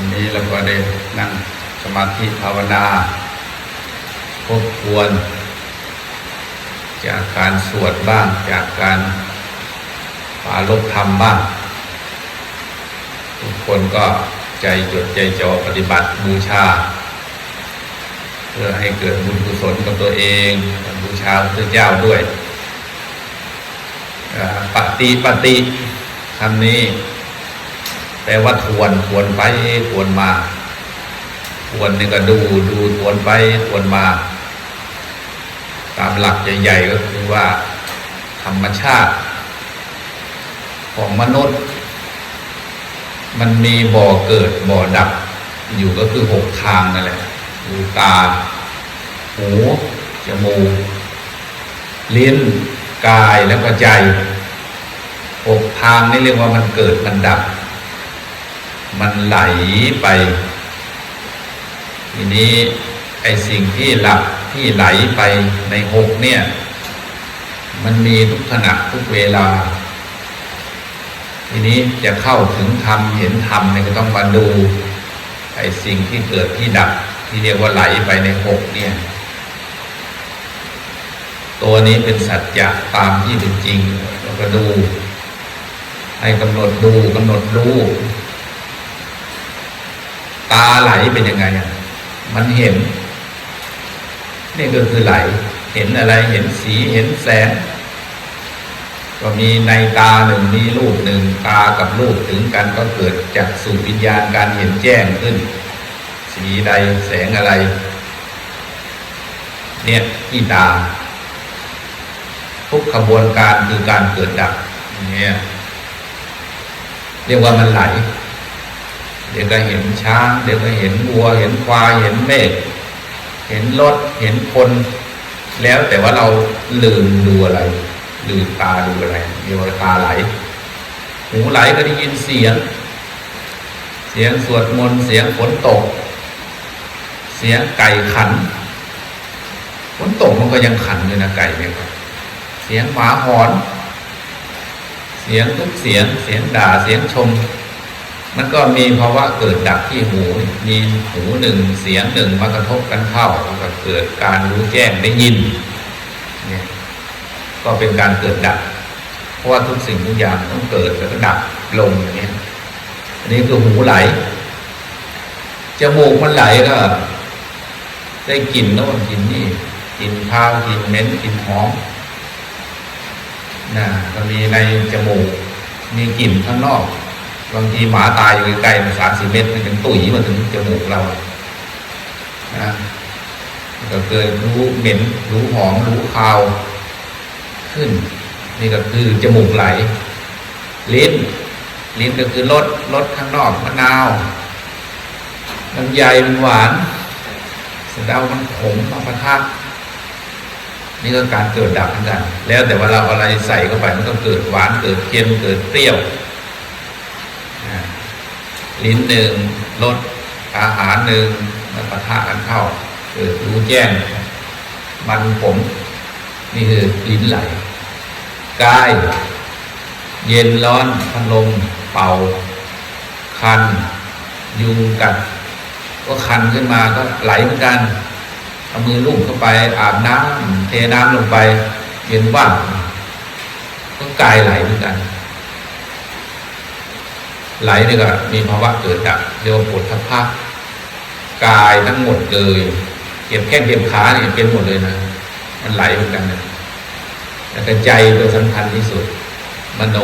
วันนี้เราก็ได้นั่งสมาธิภาวนาทบทวนจากการสวดบ้าง จากการปาลบธรรมบ้าง ทุกคนก็ใจจดใจจ่อปฏิบัติบูชา เพื่อให้เกิดบุญกุศลกับตัวเองบูชาพระเจ้าด้วยปฏิปฏิคำนี้ แปลว่าทวนทวนไปทวนมาทวนนี่ก็ดูดูทวนไปทวนมา ตามหลักใหญ่ๆก็คือว่า ธรรมชาติ ของมนุษย์ มันมีบ่อเกิดบ่อดับ อยู่ก็คือหกทางนั่นแหละหูตา หูจมูกลิ้นกายแล้วก็ใจหกทางนี่เรียกว่ามันเกิดมันดับ มันไหลไป ทีนี้ไอสิ่งที่หลับที่ไหลไปในหกเนี่ย มันมีทุกขณะทุกเวลา ทีนี้จะเข้าถึงธรรมเห็นธรรมเนี่ยก็ต้องมาดูไอ้สิ่งที่เกิดที่ดับที่เรียกว่าไหลไปในหกเนี่ย ตัวนี้เป็นสัจจะตามที่เป็นจริงเราก็ดู ให้กำหนดดูกำหนดรู้ ตาไหลเป็นยังไงอะมันเห็น นี่ก็คือไหล เห็นอะไรเห็นสีเห็นแสง ก็มีในตาหนึ่งมีรูปหนึ่งตากับรูปถึงกันก็เกิดจากสู่วิญญาณการเห็นแจ้งขึ้น สีใดแสงอะไร เนี่ยที่ตา ทุกขบวนการคือการเกิดดับเนี่ยเรียกว่ามันไหล เดี๋ยวก็เห็นช้าง เดี๋ยวก็เห็นวัว เห็นควายเห็นเมฆเห็นรถเห็นคน แล้วแต่ว่าเราลืมดูอะไรลืมตาดูอะไรเรียกว่าตาไหลหูไหลก็ได้ยินเสียง เสียงสวดมนต์เสียงฝนตก เสียงไก่ขันฝนตกมันก็ยังขันเลยนะไก่เนี่ยครับเสียงหมาหอน เสียงทุกเสียง เสียงด่าเสียงชม มันก็มีภาวะเกิดดับที่หู มีหูหนึ่งเสียงหนึ่งมากระทบกันเข้าก็เกิดการรู้แจ้งได้ยินเนี่ยก็เป็นการเกิดดับ เพราะว่าทุกสิ่งทุกอย่างต้องเกิดแล้วก็ดับลงอย่างนี้อันนี้คือหูไหลจมูกมันไหลก็ ได้กลิ่นโน่นกลิ่นนี่กลิ่นข้าวกลิ่นเหม็นกลิ่นหอมนะก็มีในจมูก มีกลิ่นข้างนอก บางทีหมาตายอยู่ไกลๆมันสามสี่เมตรมันถึงตุ๋ยมาถึงจมูกเรานะก็เกิดรู้เหม็นรู้หอมรู้คาว ขึ้น นี่ก็คือจมูกไหล ลิ้น ลิ้นก็คือรสรสข้างนอกมะนาวลำไยมันหวานสะเดามันขมมาประทับนี่ก็การเกิดดับเหมือนกัน แล้วแต่ว่าเราอะไรใส่เข้าไปมันก็เกิดหวานเกิดเค็มเกิดเปรี้ยว ลิ้นหนึ่งรสอาหารหนึ่งมันปะทะกันเข้าเกิดรู้แจ้ง มันผมนี่คือลิ้นไหลกายเย็นร้อนพัดลมเป่า คัน ยุงกัด ก็คันขึ้นมาก็ไหลเหมือนกันเอามือลูบเข้าไปอาบน้ำเทน้ำลงไปเย็นว่างก็กายไหลเหมือนกัน ไหลนี่ก็มีภาวะเกิดดับเรียกว่าปวดทัพพะกายทั้งหมดเลยเก็บแข้งเก็บขาเนี่ยเป็นหมดเลยนะมันไหลเหมือนกันนะแล้วก็ใจตัวสำคัญที่สุด มโน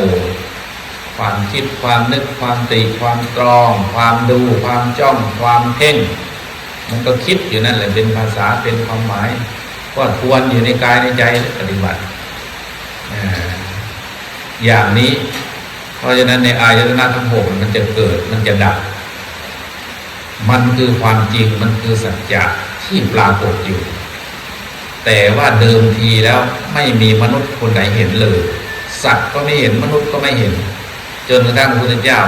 ความคิดความนึกความตีความตรอง ความดู ความจ้องความเพ่ง มันก็คิดอยู่นั่นแหละเป็นภาษาเป็นความหมายก็ทวนอยู่ในกายในใจปฏิบัติ อย่างนี้ เพราะฉะนั้นในอายตนะทั้งหกมันจะเกิดมันจะดับ มันคือความจริงมันคือสัจจะที่ปรากฏอยู่ แต่ว่าเดิมทีแล้วไม่มีมนุษย์คนไหนเห็นเลย สัตว์ก็ไม่เห็นมนุษย์ก็ไม่เห็น จนกระทั่งพระพุทธเจ้า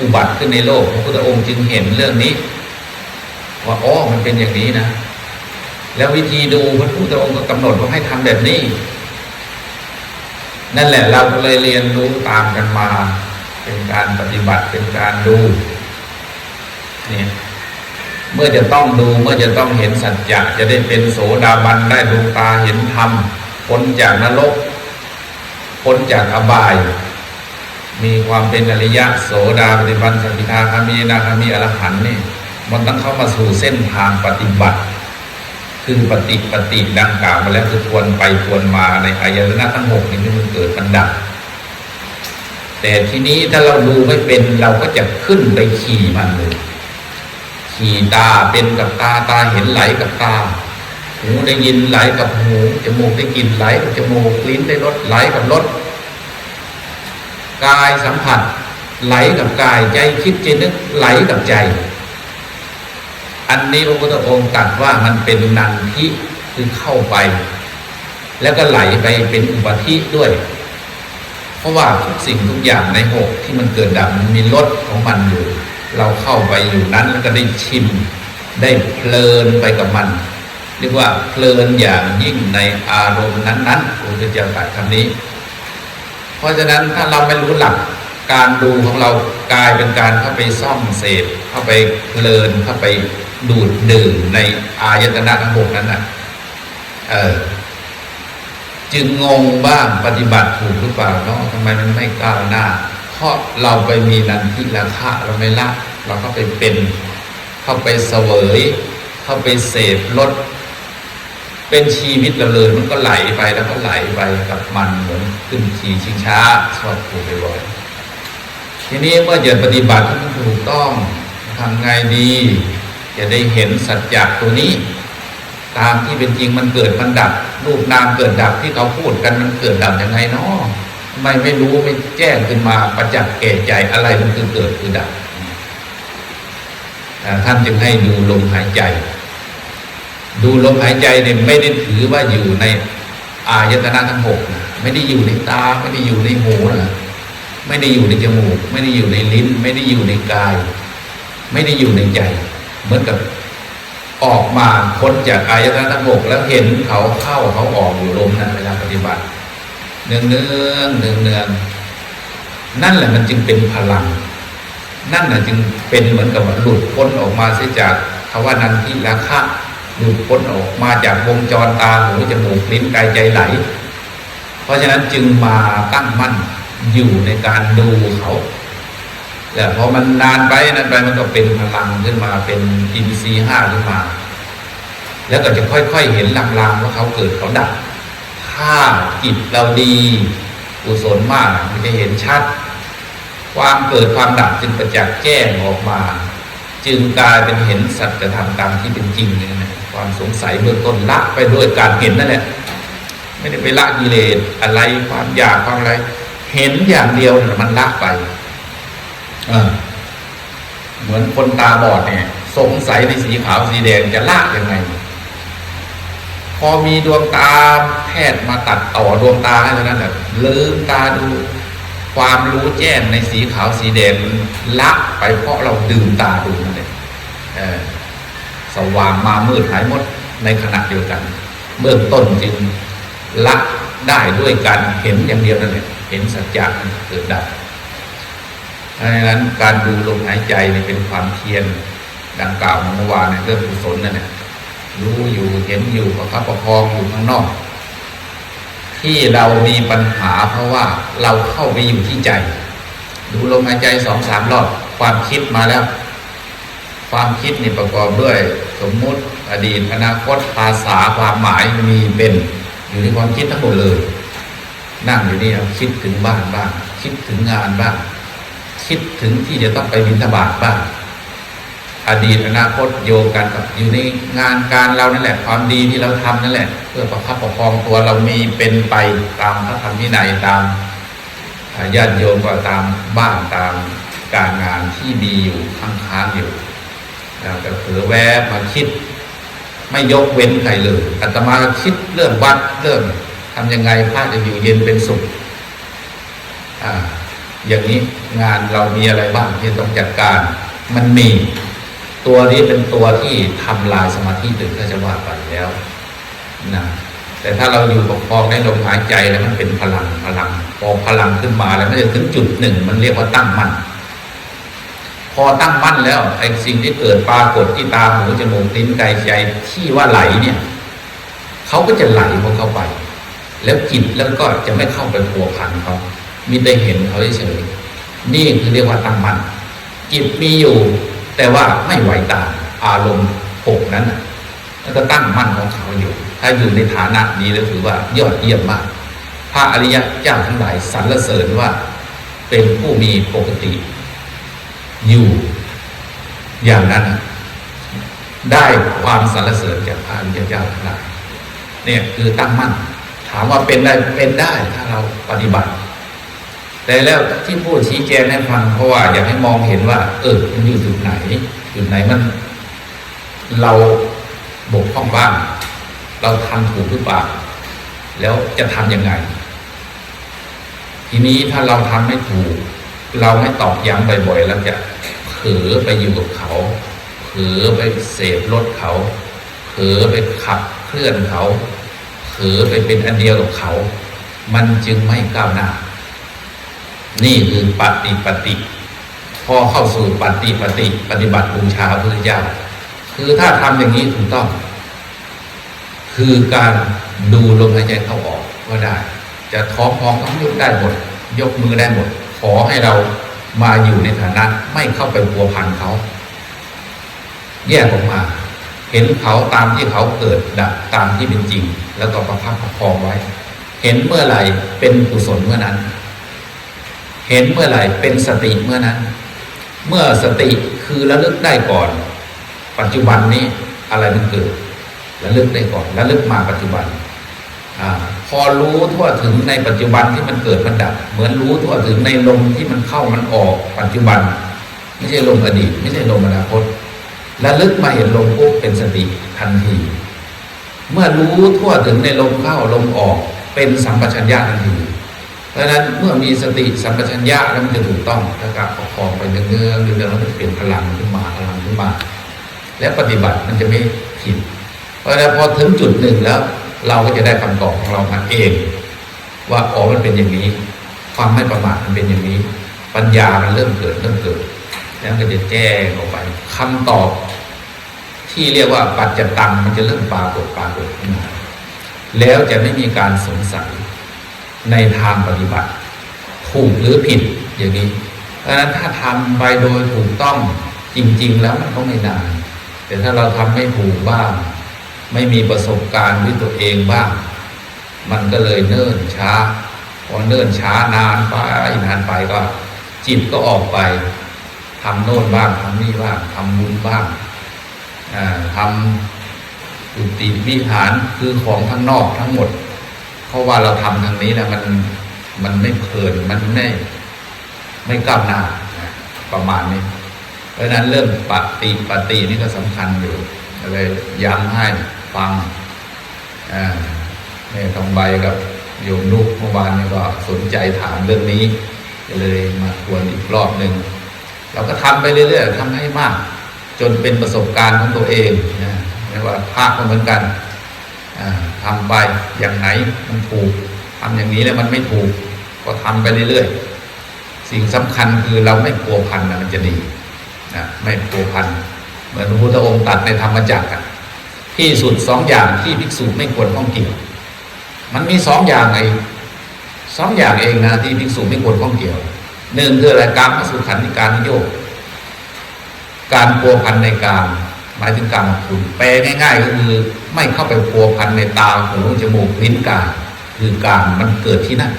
อุบัติขึ้นในโลกพระพุทธองค์จึงเห็นเรื่องนี้ ว่าอ๋อมันเป็นอย่างนี้นะ แล้ววิธีดูพระพุทธองค์ก็กำหนดว่าให้ทำแบบนี้ นั่นแหละเราก็เลยเรียนรู้ตามกันมา เป็นการปฏิบัติเป็นการดูเนี่ยเมื่อจะต้องดูเมื่อจะต้องเห็นสัจจะจะได้เป็นโสดาบันได้ดวงตาเห็นธรรมพ้นจากนรกพ้นจากอบาย มีความเป็นอริยะโสดาปฏิบัติสัมพิทาคามีนาคามีอรหันต์นี่มันต้องเข้ามาสู่เส้นทางปฏิบัติ คือปฏิปฏิดังกล่าวมาแล้วคือทวนไปทวนมาในอายตนะทั้งหกนี่มันเกิดมันดับ แต่ทีนี้ถ้าเราดูไม่เป็นเราก็จะขึ้นไปขี่มันเลย ขี่ตาเป็นกับตาตาเห็นไหลกับตาหูได้ยินไหลกับหูจมูกได้กลิ่นไหลกับจมูกลิ้นได้รสไหลกับรสกายสัมผัส ไหลกับกายใจคิดใจนึกไหลกับใจ อันนี้พระพุทธองค์ตรัสว่ามันเป็นนันทิคือเข้าไป แล้วก็ไหลไปเป็นอุปธิด้วย เพราะว่าทุกสิ่งทุกอย่างในหกที่มันเกิดดับมันมีรสของมันอยู่ เราเข้าไปอยู่นั้นแล้วก็ได้ชิม ได้เพลินไปกับมันเรียกว่าเพลินอย่างยิ่งในอารมณ์นั้นๆพระพุทธเจ้าตรัสคำนี้ เพราะฉะนั้นถ้าเราไม่รู้หลักการดูของเรากลายเป็นการเข้าไปซ่อมเสพเข้าไปเพลินเข้าไป ดูดดื่มในอายตนะทั้งหกนั้นน่ะเออ จึงงงบ้างปฏิบัติถูกหรือเปล่าเนาะทำไมมันไม่ก้าวหน้า เพราะเราไปมีนันทิราคะเราไม่ละ เราก็ไปเป็น เข้าไปเสวย เข้าไปเสพรสเป็นชีวิตเราเลยมันก็ไหลไปแล้วก็ไหลไปกับมันเหมือนขึ้นขี่ชิงช้าชอบถูกไปบ่อยทีนี้เมื่อจะปฏิบัติมันถูกต้องทำไงดี จะได้เห็นสัจจะตัวนี้ ตามที่เป็นจริงมันเกิดมันดับรูปนามเกิดดับที่เขาพูดกันมันเกิดดับยังไงเนาะทำไมไม่รู้ไม่แจ้งขึ้นมาประจักษ์แก่ใจอะไรมันคือเกิดคือดับอ่ท่านจึงให้ดูลมหายใจ ดูลมหายใจเนี่ยไม่ได้ถือว่าอยู่ในอายตนะทั้งหกนะไม่ได้อยู่ในตา ไม่ได้อยู่ในหูนะไม่ได้อยู่ในจมูก ไม่ได้อยู่ในลิ้น ไม่ได้อยู่ในกาย ไม่ได้อยู่ในใจ เหมือนกับออกมาพ้นจากอายตนะทั้งหกแล้วเห็นเขาเข้าเขาออกอยู่ลมนั้นเวลาปฏิบัติ เนืองเนืองเนืองเนืองนั่นแหละมันจึงเป็นพลัง นั่นแหละจึงเป็นเหมือนกับหลุดพ้นออกมาเสียจากภาวะนันทิราคะหลุดพ้นออกมาจากวงจรตาหูจมูกลิ้นกายใจไหล เพราะฉะนั้นจึงมาตั้งมั่นอยู่ในการดูเขา แต่พอมันนานไปนั้นไปมันก็เป็นพลังขึ้นมาเป็นอินทรีย์ห้าขึ้นมา แล้วก็จะค่อยๆเห็นลางๆว่าเขาเกิดเขาดับถ้าจิตเราดีกุศลมากมันจะเห็นชัด ความเกิดความดับจึงประจักษ์แจ้งออกมา จึงกลายเป็นเห็นสัจธรรมตามที่เป็นจริงเลยนะความสงสัยเบื้องต้นละไปด้วยการเห็นนั่นแหละไม่ได้ไปละกิเลสอะไรความอยากความอะไร เห็นอย่างเดียวมันละไป เหมือนคนตาบอดเนี่ย สงสัยในสีขาวสีแดงจะละยังไง พอมีดวงตาแพทย์มาตัดต่อดวงตาให้เท่านั้นแหละลืมตาดูความรู้แจ้งในสีขาวสีแดงมันละไปเพราะเราดื่มตาดูนั่นเองสว่างมามืดหายหมดในขณะเดียวกัน เบื้องต้นจึงละได้ด้วยการเห็นอย่างเดียวนั่นแหละเห็นสัจจะเกิดดับ เพราะฉะนั้นการดูลมหายใจนี่เป็นความเพียรดังกล่าวเมื่อวานในเรื่องกุศลนั่นแหละรู้อยู่เห็นอยู่ประคับประคองอยู่ข้างนอก ที่เรามีปัญหาเพราะว่าเราเข้าไปอยู่ที่ใจ ดูลมหายใจสองสามรอบความคิดมาแล้ว ความคิดนี่ประกอบด้วย สมมุติอดีตอนาคตภาษาความหมายมีเป็นอยู่ในความคิดทั้งหมดเลย นั่งอยู่นี่เราคิดถึงบ้านบ้าง คิดถึงงานบ้าง คิดถึงที่จะต้องไปบิณฑบาตบ้างอดีตอนาคตโยงกันกับอยู่ในงานการเรานั่นแหละ ความดีที่เราทำนั่นแหละ เพื่อประคับประคองตัวเรามีเป็นไปตามพระธรรมวินัยตามญาติโยมก็ตามบ้านตามการงานที่ดีอยู่ค้างๆอยู่เราก็เผลอแวบมาคิด ไม่ยกเว้นใครเลยอาตมาคิดเรื่องวัดเรื่องทำยังไงพระจะอยู่เย็นเป็นสุขอ่า อย่างนี้งานเรามีอะไรบ้างที่ต้องจัดการ มันมี ตัวนี้เป็นตัวที่ทำลายสมาธิตึงถ้าจะว่าไปแล้วนะแต่ถ้าเราอยู่ประคองในลมหายใจแล้วมันเป็นพลังพลังพอพลังขึ้นมาแล้วมันจะถึงจุดหนึ่ง มันเรียกว่าตั้งมั่นพอตั้งมั่นแล้วไอ้สิ่งที่เกิดปรากฏที่ตาหูจมูกลิ้นกายใจที่ว่าไหลเนี่ยเขาก็จะไหลของเขาไป แล้วจิตแล้วก็จะไม่เข้าไปพัวพันเขา มีแต่เห็นเขาเฉยๆนี่คือเรียกว่าตั้งมั่นจิตมีอยู่ แต่ว่าไม่ไหวตามอารมณ์หกนั้นน่ะแล้วก็ตั้งมั่นของเขาอยู่ ถ้าอยู่ในฐานะนี้แล้วถือว่ายอดเยี่ยมมาก พระอริยะเจ้าทั้งหลายสรรเสริญว่า เป็นผู้มีปกติ อยู่ อย่างนั้น ได้ความสรรเสริญจากพระอริยเจ้าทั้งหลายเนี่ยคือตั้งมั่น ถามว่าเป็นได้เป็นได้ถ้าเราปฏิบัติ แต่แล้วที่พูดชี้แจงให้ฟังเพราะว่าอยากให้มองเห็นว่า เออมันอยู่จุดไหนจุดไหนมัน เราบกพร่องบ้าง เราทำถูกหรือเปล่าแล้วจะทำยังไง ทีนี้ถ้าเราทำไม่ถูก เราไม่ตอกย้ำบ่อยๆแล้วจะเผลอไปอยู่กับเขาเผลอไปเสพรถเขาเผลอไปขับเคลื่อนเขาเผลอไปเป็นอันเดียวกับเขา มันจึงไม่ก้าวหน้า นี่คือปฏิปฏิพอเข้าสู่ปฏิปฏิปฏิบัติบูชาพระพุทธเจ้าคือถ้าทำอย่างนี้ถูกต้อง คือการดูลมหายใจเข้าออกก็ได้ จะท้องพองต้องยกได้หมด ยกมือได้หมด ขอให้เรามาอยู่ในฐานะไม่เข้าไปพัวพันเขาแยกออกมา เห็นเขาตามที่เขาเกิดดับตามที่เป็นจริง แล้วก็ประคับประคองไว้ เห็นเมื่อไหร่เป็นกุศลเมื่อนั้น เห็นเมื่อไหร่เป็นสติเมื่อนั้น เมื่อสติคือระลึกได้ก่อน ปัจจุบันนี้อะไรมันเกิดระลึกได้ก่อนระลึกมาปัจจุบันอพอรู้ทั่วถึงในปัจจุบันที่มันเกิดมันดับ เหมือนรู้ทั่วถึงในลมที่มันเข้ามันออกปัจจุบัน ไม่ใช่ลมอดีต ไม่ใช่ลมอนาคตระลึกมาเห็นลมปุ๊บเป็นสติทันที เมื่อรู้ทั่วถึงในลมเข้าลมออกเป็นสัมปชัญญะทันที เพราะฉะนั้นเมื่อมีสติสัมปชัญญะแล้วมันจะถูกต้องแล้วก็ประคองไปเรื่อยๆเรื่อแล้วมันจะเป็นพลังขึ้นมาพลังขึ้นมา และปฏิบัติมันจะไม่ผิด เพราะฉะนั้นพอถึงจุดหนึ่งแล้ว เราก็จะได้คำตอบของเรามาเอง ว่าอ๋อมันเป็นอย่างนี้ ความไม่ประมาทมันเป็นอย่างนี้ ปัญญามันเริ่มเกิดเริ่มเกิด แล้วก็จะแจ้งออกไปคำตอบ ที่เรียกว่าปัจจตังมันจะเริ่มปรากฏปรากฏขึ้นมาแล้วจะไม่มีการสงสัย ในทางปฏิบัติ ถูกหรือผิดอย่างนี้เพราะฉะนั้นถ้าทำไปโดยถูกต้องจริง ๆ แล้วมันก็ไม่นานแต่ถ้าเราทำไม่ถูกบ้าง ไม่มีประสบการณ์ด้วยตัวเองบ้าง มันก็เลยเนิ่นช้าพอเนิ่นช้านานไปนานไปก็ จิตก็ออกไปทำโน่นบ้างทำนี่บ้างทำบุญบ้างทำอุติวิหารคือของข้างนอกทั้งหมด เพราะว่าเราทำทางนี้นะมันมันไม่เพลินมันไม่ไม่ก้าวหน้าประมาณนี้ เพราะฉะนั้นเรื่องปฏิปฏินี่ก็สำคัญอยู่เลยย้ำให้ฟังอ่าแม่ทองใบกับโยมลูกเมื่อวานนี้ก็สนใจถามเรื่องนี้ เลยมาทวนอีกรอบหนึ่งเราก็ทำไปเรื่อยๆทำให้มาก จนเป็นประสบการณ์ของตัวเองนะไม่ว่าภาคก็เหมือนกัน ทำไปอย่างไหนมันถูกทำอย่างนี้แล้วมันไม่ถูก ก็ทำไปเรื่อยๆสิ่งสำคัญคือเราไม่กลัวพันนะมันจะดีนะไม่กลัวพันเหมือนพระพุทธองค์ตัดในธรรมจักรที่สุดสองอย่างที่ภิกษุไม่ควรข้องเกี่ยว มันมีสองอย่างไอ้สองอย่างเองนะที่ภิกษุไม่ควรข้องเกี่ยวหนึ่งคืออะไรการมาสุขันธิการนิโยกการกลัวพันในการ หมายถึงการของคุณแปลง่าย ๆ ก็คือไม่เข้าไปพัวพันในตาหูจมูกลิ้นกายคือการมันเกิดที่นั่น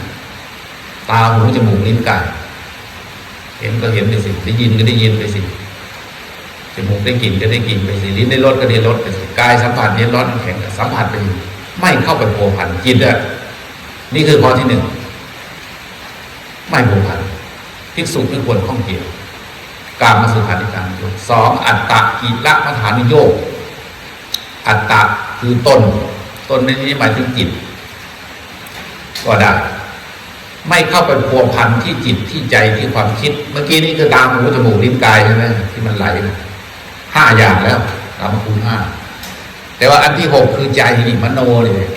ตาหูจมูกลิ้นกายเห็นก็เห็นไปสิได้ยินก็ได้ยินไปสิจมูกได้กลิ่นก็ได้กลิ่นไปสิลิ้นได้รสก็ได้รสไปสิกายสัมผัสเห็นร้อนแข็งสัมผัสไปสิไม่เข้าไปพัวพันจิตอะนี่คือข้อที่หนึ่งไม่พัวพันภิกษุไม่ควรข้องเกี่ยว การมาสุขานิการนิโยกสองอัตตะกิละมัฐานิโยกอัตตะคือตนตนในนี้หมายถึงจิตก็ได้ไม่เข้าไปพัวพันที่จิตที่ใจที่ความคิด เมื่อกี้นี่คือตามหูจมูกลิ้นกายใช่ไหมที่มันไหลนะห้าอย่างแล้วตามคูณห้าแต่ว่าอันที่หกคือใจนี่มโนเลย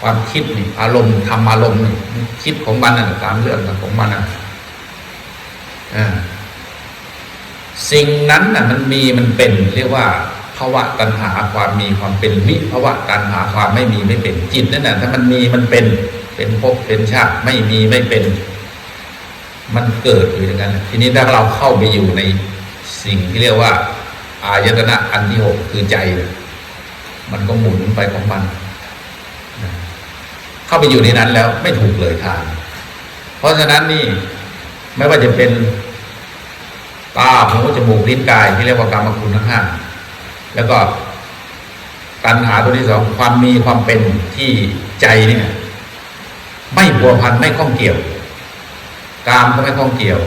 ความคิดนี่อารมณ์ทำอารมณ์นี่คิดของมันน่ะตามเรื่องของมันน่ะอ่า สิ่งนั้นน่ะมันมีมันเป็นเรียกว่าภาวะตัณหาความมีความเป็นวิภาวะตัณหาความไม่มีไม่เป็นจิตนั่นน่ะถ้ามันมีมันเป็นเป็นภพเป็นชาติไม่มีไม่เป็น มันเกิดอยู่อย่างนั้นทีนี้ถ้าเราเข้าไปอยู่ในสิ่งที่เรียกว่า อายตนะอันที่หกคือใจ มันก็หมุนไปของมัน เข้าไปอยู่ในนั้นแล้วไม่ถูกเลยทาง เพราะฉะนั้นนี่ไม่ว่าจะเป็น ตาหูจมูกลิ้นกายที่เรียกว่ากรรมคุณทั้งห้าแล้วก็ตัณหาตัวที่สองความมีความเป็นที่ใจเนี่ยไม่บัวพันไม่ข้องเกี่ยว กามก็ไม่ข้องเกี่ยว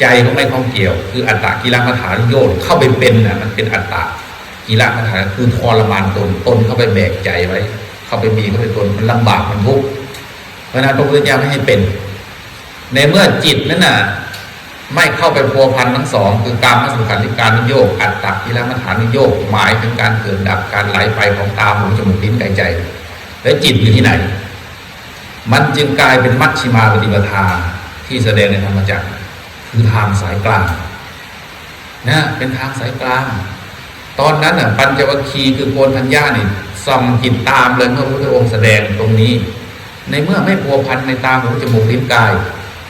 ใจก็ไม่ข้องเกี่ยว คืออัตตะกิลมัฐานโยนเข้าไปเป็นน่ะมันเป็นอัตตะกิลมัฐานคือทรมานตนตนเข้าไปแบกใจไว้ เข้าไปมีเข้าไปตนมันลำบากมันทุกข์เพราะฉะนั้นพระพุทธเจ้าไม่ให้เป็น ในเมื่อจิตนั้นน่ะ ไม่เข้าไปพัวพันทั้งสอง คือการมสุขันธิการนิโยกอัตตะกิลมัฐานนิโยกหมายถึงการเกิดดับการไหลไปของตาหูจมูกลิ้นกายใจ แล้วจิตอยู่ที่ไหน มันจึงกลายเป็นมัชชิมาปฏิปทาที่แสดงในธรรมจักรคือทางสายกลางนะเป็นทางสายกลาง ตอนนั้นน่ะปัญจวัคคีย์คือโกนทัญญานี่ส่องจิตตามเลยเมื่อพระพุทธองค์แสดงตรงนี้ ในเมื่อไม่พัวพันในตาหูจมูกลิ้นกาย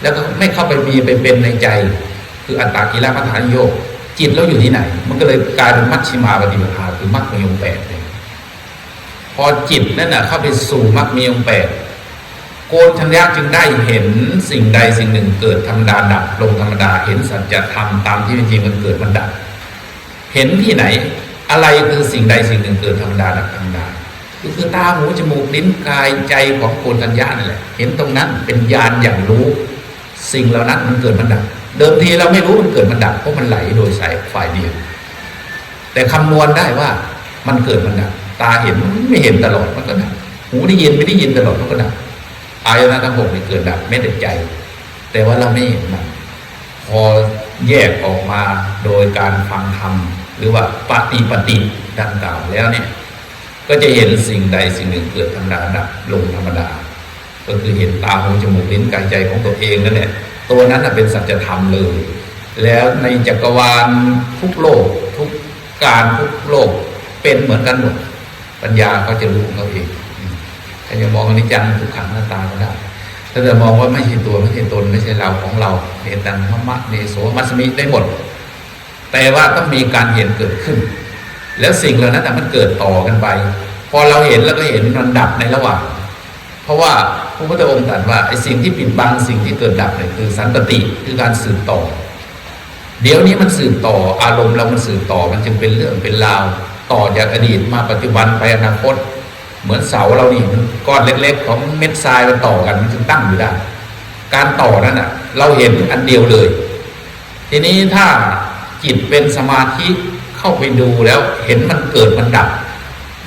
แล้วก็ไม่เข้าไปมีไปเป็นในใจ คืออัตตากิลมัฐานโยกจิตเราอยู่ที่ไหน มันก็เลยกลายเป็นมัชชิมาปฏิปทาคือมรรคมีองแปดเลยพอจิตนั่นน่ะเข้าไปสู่มรรคมีองแปดโกนทัญญาจึงได้เห็นสิ่งใดสิ่งหนึ่งเกิดธรรมดาดับลงธรรมดาเห็นสัจธรรมตามที่เป็นจริงมันเกิดมันดับเห็นที่ไหน อะไรคือสิ่งใดสิ่งหนึ่งเกิดธรรมดาดับธรรมดาก็คือตาหูจมูกลิ้นกายใจของโกนทัญญานั่นแหละเห็นตรงนั้นเป็นญาณอย่างรู้ สิ่งเหล่านั้นมันเกิดมันดับ เดิมทีเราไม่รู้มันเกิดมันดับเพราะมันไหลโดยสายฝ่ายเดียว แต่คำนวณได้ว่ามันเกิดมันดับ ตาเห็นไม่เห็นตลอดมันก็ดับหูได้ยินไม่ได้ยินตลอดมันก็ดับอายตนะทั้งหกนี่เกิดดับไม่แต่ใจ แต่ว่าเราไม่เห็นมันพอแยกออกมาโดยการฟังธรรมหรือว่าปฏิปฏิดังกล่าวแล้วเนี่ย ก็จะเห็นสิ่งใดสิ่งหนึ่งเกิดธรรมดาดับลงธรรมดา ก็คือเห็นตาหูจมูกลิ้นกายใจของตัวเองนั่นแหละตัวนั้นเป็นสัจธรรมเลย แล้วในจักรวาลทุกโลกทุกการทุกโลกเป็นเหมือนกันหมดปัญญาก็จะรู้ของเขาเองถ้าจะมองอนิจจังทุกขังหน้าตาก็ได้ถ้าจะมองว่าไม่ใช่ตัวไม่ใช่ตนไม่ใช่เราของเราเนตังมะมะเนโสมัสมิได้หมด แต่ว่าต้องมีการเห็นเกิดขึ้น แล้วสิ่งเหล่านั้นน่มันเกิดต่อกันไป พอเราเห็นแล้วก็เห็นมันดับในระหว่าง เพราะว่า พระพุทธองค์ตรัสว่าไอ้สิ่งที่ปิดบังสิ่งที่เกิดดับเนี่ยคือสันตติคือการสืบต่อ เดี๋ยวนี้มันสืบต่ออารมณ์เรามันสืบต่อมันจึงเป็นเรื่องเป็นราวต่อจากอดีตมาปัจจุบันไปอนาคต เหมือนเสาเรานี่มันก้อนเล็กๆ ของเม็ดทรายมันต่อกันมันจึงตั้งอยู่ได้การต่อนั้นอะ เราเห็นอันเดียวเลย ทีนี้ถ้าจิตเป็นสมาธิเข้าไปดูแล้วเห็นมันเกิดมันดับ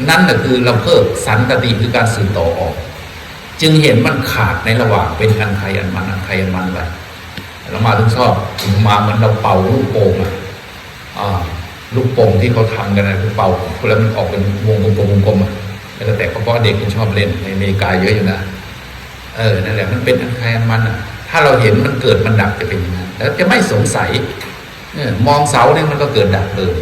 นั่นแหะคือเราเพิ่มสันตติคือการสืบต่อออก จึงเห็นมันขาดในระหว่างเป็นอันใครอันมันอันใครอันมันไปเรามาถึงชอบมาเหมือนเราเป่าลูกโป่งอะลูกโป่งที่เขาทำกันนะคือเป่าแล้วมันออกเป็นวงกลมวงกลมอะแล้วแต่เพราะเด็กมันชอบเล่นในอเมริกาเยอะอยู่นะเออนั่นแหละมันเป็นอันใครอันมันอะ ถ้าเราเห็นมันเกิดมันดับจะเป็นอย่างนั้นแล้วจะไม่สงสัยมองเสาเนี่ยมันก็เกิดดับเลย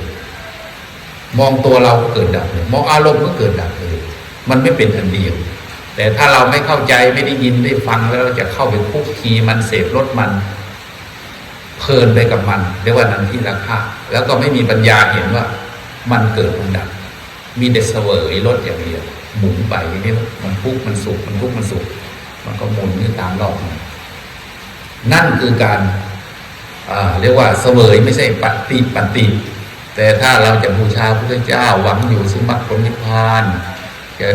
มองตัวเราก็เกิดดับเลยมองอารมณ์ก็เกิดดับเลยมันไม่เป็นอันเดียว แต่ถ้าเราไม่เข้าใจไม่ได้ยินได้ฟังแล้วเราจะเข้าไปคุกคีมันเสพรสมัน เพลินไปกับมันเรียกว่านันที่ราคาแล้วก็ไม่มีปัญญาเห็นว่า มันเกิดมันดับมีแต่เสวยรสอย่างเดียวหมุนไปอย่างนี้มันพุกมันสุกมันพุกมันสุกมันก็หมุนอยู่ตามรอบนั่นคือการเรียกว่าเสวยไม่ใช่ปฏิปฏิแต่ถ้าเราจะบูชาพระเจ้าหวังอยู่สมบัติผลนิพพานจะ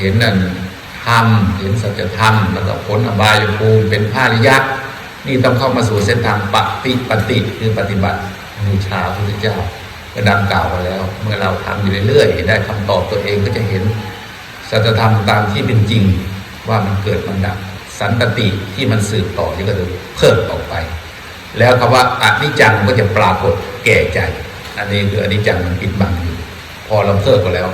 เห็นนั่น ธรรมเห็นสัจธรรมแล้วก็ผลอบายภูมิเป็นพระริยะนี่ต้องเข้ามาสู่เส้นทางปฏิปฏิคือปฏิบัติบูชาพระพุทธเจ้าก็ดังกล่าวไปแล้ว เมื่อเราทำอยู่เรื่อยๆได้คำตอบตัวเองก็จะเห็นสัจธรรมตามที่เป็นจริงว่ามันเกิดมันดับสันตติที่มันสืบต่อนี่ก็จะเพิ่มออกไป แล้วคำว่าอนิจจังก็จะปรากฏแก่ใจ อันนี้คืออนิจจังมันปิดบังอยู่พอเราเพิ่มก็แล้ว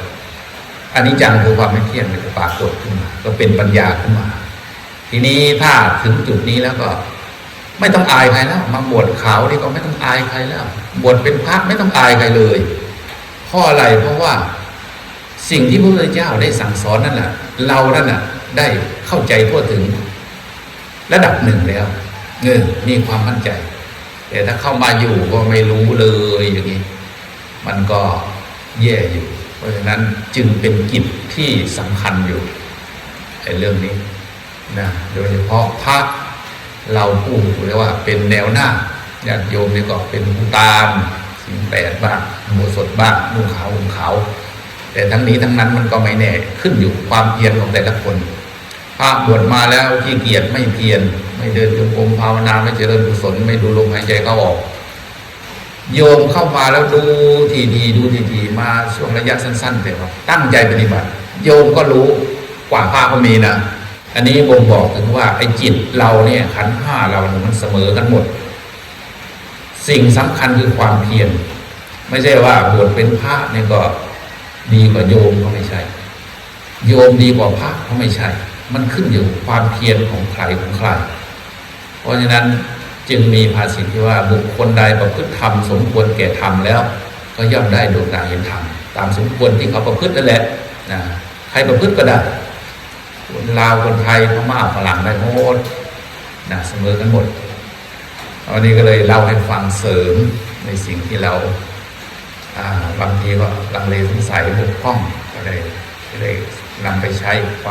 อันิจจังคือความไม่เที่ยงมันจะปรากฏขึ้นมา ก็เป็นปัญญาขึ้นมา ทีนี้ถ้าถึงจุดนี้แล้วก็ ไม่ต้องอายใครแล้วมาบวชขาวนี่ก็ไม่ต้องอายใครแล้วบวชเป็นพระไม่ต้องอายใครเลยเพราะอะไรเพราะว่าสิ่งที่พระพุทธเจ้าได้สั่งสอนนั่นแหละเรานั่นน่ะได้เข้าใจทั่วถึง ระดับหนึ่งแล้วเออมีความมั่นใจ แต่ถ้าเข้ามาอยู่ก็ไม่รู้เลยอย่างนี้ มันก็แย่อยู่ ราะฉะนั้นจึงเป็นกิจที่สำคัญอยู่ไอ้เรื่องนี้นะโดยเฉพาะพระเราผู้เรียกว่าเป็นแนวหน้าญาติโยมนี่ก็เป็นผู้ตามสิ่งแปดบ้างโมสดบ้างนุ่งขาวห่มขาวแต่ทั้งนี้ทั้งนั้นมันก็ไม่แน่ขึ้นอยู่ความเพียรของแต่ละคนพระบวชมาแล้วขี้เกียจไม่เพียรไม่เดินจงกรมภาวนาไม่เจริญกุศลไม่ดูลมหายใจเข้าออก โยมเข้ามาแล้วดูทีทีดูทีทีมาช่วงระยะสั้นๆแต่ว่าตั้งใจปฏิบัติ โยมก็รู้กว่าพระก็มีนะอันนี้บ่งบอกถึงว่าไอ้จิตเราเนี่ยขันห้าเราเนี่ยมันเสมอกันหมด สิ่งสำคัญคือความเพียรไม่ใช่ว่าบวชเป็นพระเนี่ยก็ดีกว่าโยมก็ไม่ใช่ โยมดีกว่าพระก็ไม่ใช่ มันขึ้นอยู่ความเพียรของใครของใคร เพราะฉะนั้น จึงมีภาษิตที่ว่าบุคคลใดประพฤติธรรมสมควรแก่ธรรมแล้ว ก็ย่อมได้ดวงตาเห็นธรรมตามสมควรที่เขาประพฤตินั่นแหละนะใครประพฤติก็ได้คนลาวคนไทยพม่าฝรั่งได้หมดนะเสมอกันหมดวันนี้ก็เลยเล่าให้ฟังเสริมในสิ่งที่เราบางทีก็ลังเลสงสัยบกพร่องก็เลยก็เลยนำไปใช้ความ